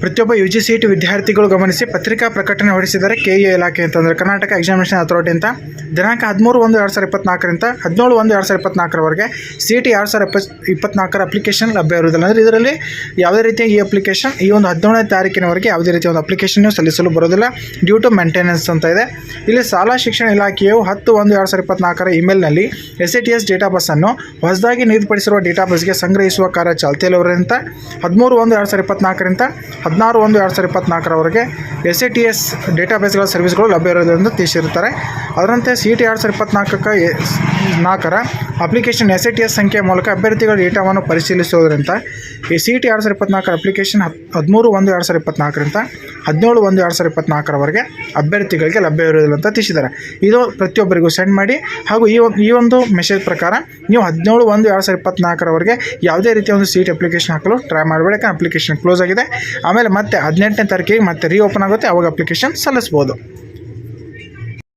ಪ್ರತಿಯೊಬ್ಬ U G C T ವಿದ್ಯಾರ್ಥಿಗಳು ಗಮನಿಸಿ ಪತ್ರಿಕಾ ಪ್ರಕಟಣೆ ಹೊರಡಿಸಿದರೆ ಕೆ ಎ ಇಲಾಖೆ ಅಂತಂದರೆ ಕರ್ನಾಟಕ ಎಕ್ಸಾಮಿನೇಷನ್ ಅಥಾರಿಟಿ ಅಂತ. ದಿನಾಂಕ ಹದಿಮೂರು ಒಂದು ಎರಡು ಸಾವಿರದ ಇಪ್ಪತ್ನಾಲ್ಕರಿಂದ ಹದಿನೇಳು ಒಂದು ಎರಡು ಸಾವಿರದ ಇಪ್ಪತ್ನಾಲ್ಕರವರೆಗೆ ಸಿ ಟಿ ಎರಡು ಸಾವಿರ ಇಪ್ಪತ್ ಇಪ್ಪತ್ನಾಲ್ಕರ ಅಪ್ಲಿಕೇಶನ್ ಲಭ್ಯ ಇರುವುದಿಲ್ಲ. ಅಂದರೆ ಇದರಲ್ಲಿ ಯಾವುದೇ ರೀತಿಯ ಈ ಅಪ್ಲಿಕೇಶನ್ ಈ ಒಂದು ಹದಿನೇಳನೇ ತಾರೀಕಿನವರೆಗೆ ಯಾವುದೇ ರೀತಿಯ ಒಂದು ಅಪ್ಲಿಕೇಶನ್ ಸಲ್ಲಿಸಲು ಬರೋದಿಲ್ಲ ಡ್ಯೂ ಟು ಮೇಂಟೆನೆನ್ಸ್ ಅಂತ ಇದೆ. ಇಲ್ಲಿ ಶಾಲಾ ಶಿಕ್ಷಣ ಇಲಾಖೆಯು ಹತ್ತು ಒಂದು ಎರಡು ಸಾವಿರದ ಇಪ್ಪತ್ನಾಲ್ಕರ ಇಮೇಲ್ನಲ್ಲಿ S A T S data ಬಸ್ಸನ್ನು ಹೊಸದಾಗಿ ನಿಗದಿಪಡಿಸಿರುವ ಡೇಟಾ ಬಸ್ಗೆ ಸಂಗ್ರಹಿಸುವ ಕಾರ್ಯ ಚಾಲ್ತಿಯಲ್ಲಿರುವುದರಿಂದ ಹದಿಮೂರು ಒಂದು ಎರಡು ಸಾವಿರದ ಇಪ್ಪತ್ನಾಲ್ಕರಿಂದ ಹದಿನಾರು ಒಂದು ಎರಡು ಸಾವಿರದ ಇಪ್ಪತ್ನಾಲ್ಕರವರೆಗೆ ಎಸ್ ಎ ಟಿ ಎಸ್ ಡೇಟಾಬೇಸ್ಗಳ ಸರ್ವಿಸ್ಗಳು ಲಭ್ಯ ಇರೋದರಿಂದ ತಿಳಿಸಿರುತ್ತಾರೆ ಅದರಂತೆ ಸಿ ಟಿ ಎರಡು ಸಾವಿರದ ಇಪ್ಪತ್ನಾಲ್ಕಕ್ಕೆ ನಾಲ್ಕರ application S I T S ಸಂಖ್ಯೆ ಮೂಲಕ ಅಭ್ಯರ್ಥಿಗಳ ಡೇಟಾವನ್ನು ಪರಿಶೀಲಿಸುವುದರಿಂದ ಈ ಸಿ ಟಿ ಎರಡು ಸಾವಿರ ಇಪ್ಪತ್ನಾಲ್ಕರ ಅಪ್ಲಿಕೇಶನ್ ಹತ್, ಹದಿಮೂರು ಒಂದು ಎರಡು ಸಾವಿರ ಇಪ್ಪತ್ನಾಲ್ಕರಿಂದ ಹದಿನೇಳು ಒಂದು ಎರಡು ಸಾವಿರ ಇಪ್ಪತ್ನಾಲ್ಕರವರೆಗೆ ಅಭ್ಯರ್ಥಿಗಳಿಗೆ ಲಭ್ಯವಿರುವುದಿಲ್ಲ ಅಂತ ತಿಳಿಸಿದ್ದಾರೆ. ಇದು ಪ್ರತಿಯೊಬ್ಬರಿಗೂ ಸೆಂಡ್ ಮಾಡಿ ಹಾಗೂ ಈ ಒಂದು ಈ ಒಂದು ಮೆಸೇಜ್ ಪ್ರಕಾರ ನೀವು ಹದಿನೇಳು ಒಂದು ಎರಡು ಸಾವಿರ ಇಪ್ಪತ್ನಾಲ್ಕರವರೆಗೆ ಯಾವುದೇ ರೀತಿಯ ಒಂದು ಸೀಟ್ ಅಪ್ಲಿಕೇಶನ್ ಹಾಕಲು ಟ್ರೈ ಮಾಡಬೇಕು ಅಪ್ಲಿಕೇಶನ್ ಕ್ಲೋಸ್ ಆಗಿದೆ. ಆಮೇಲೆ ಮತ್ತೆ ಹದಿನೆಂಟನೇ ತಾರೀಕಿಗೆ ಮತ್ತೆ ರೀ ಓಪನ್ ಆಗುತ್ತೆ. ಅವಾಗ ಅಪ್ಲಿಕೇಶನ್ ಸಲ್ಲಿಸ್ಬೋದು.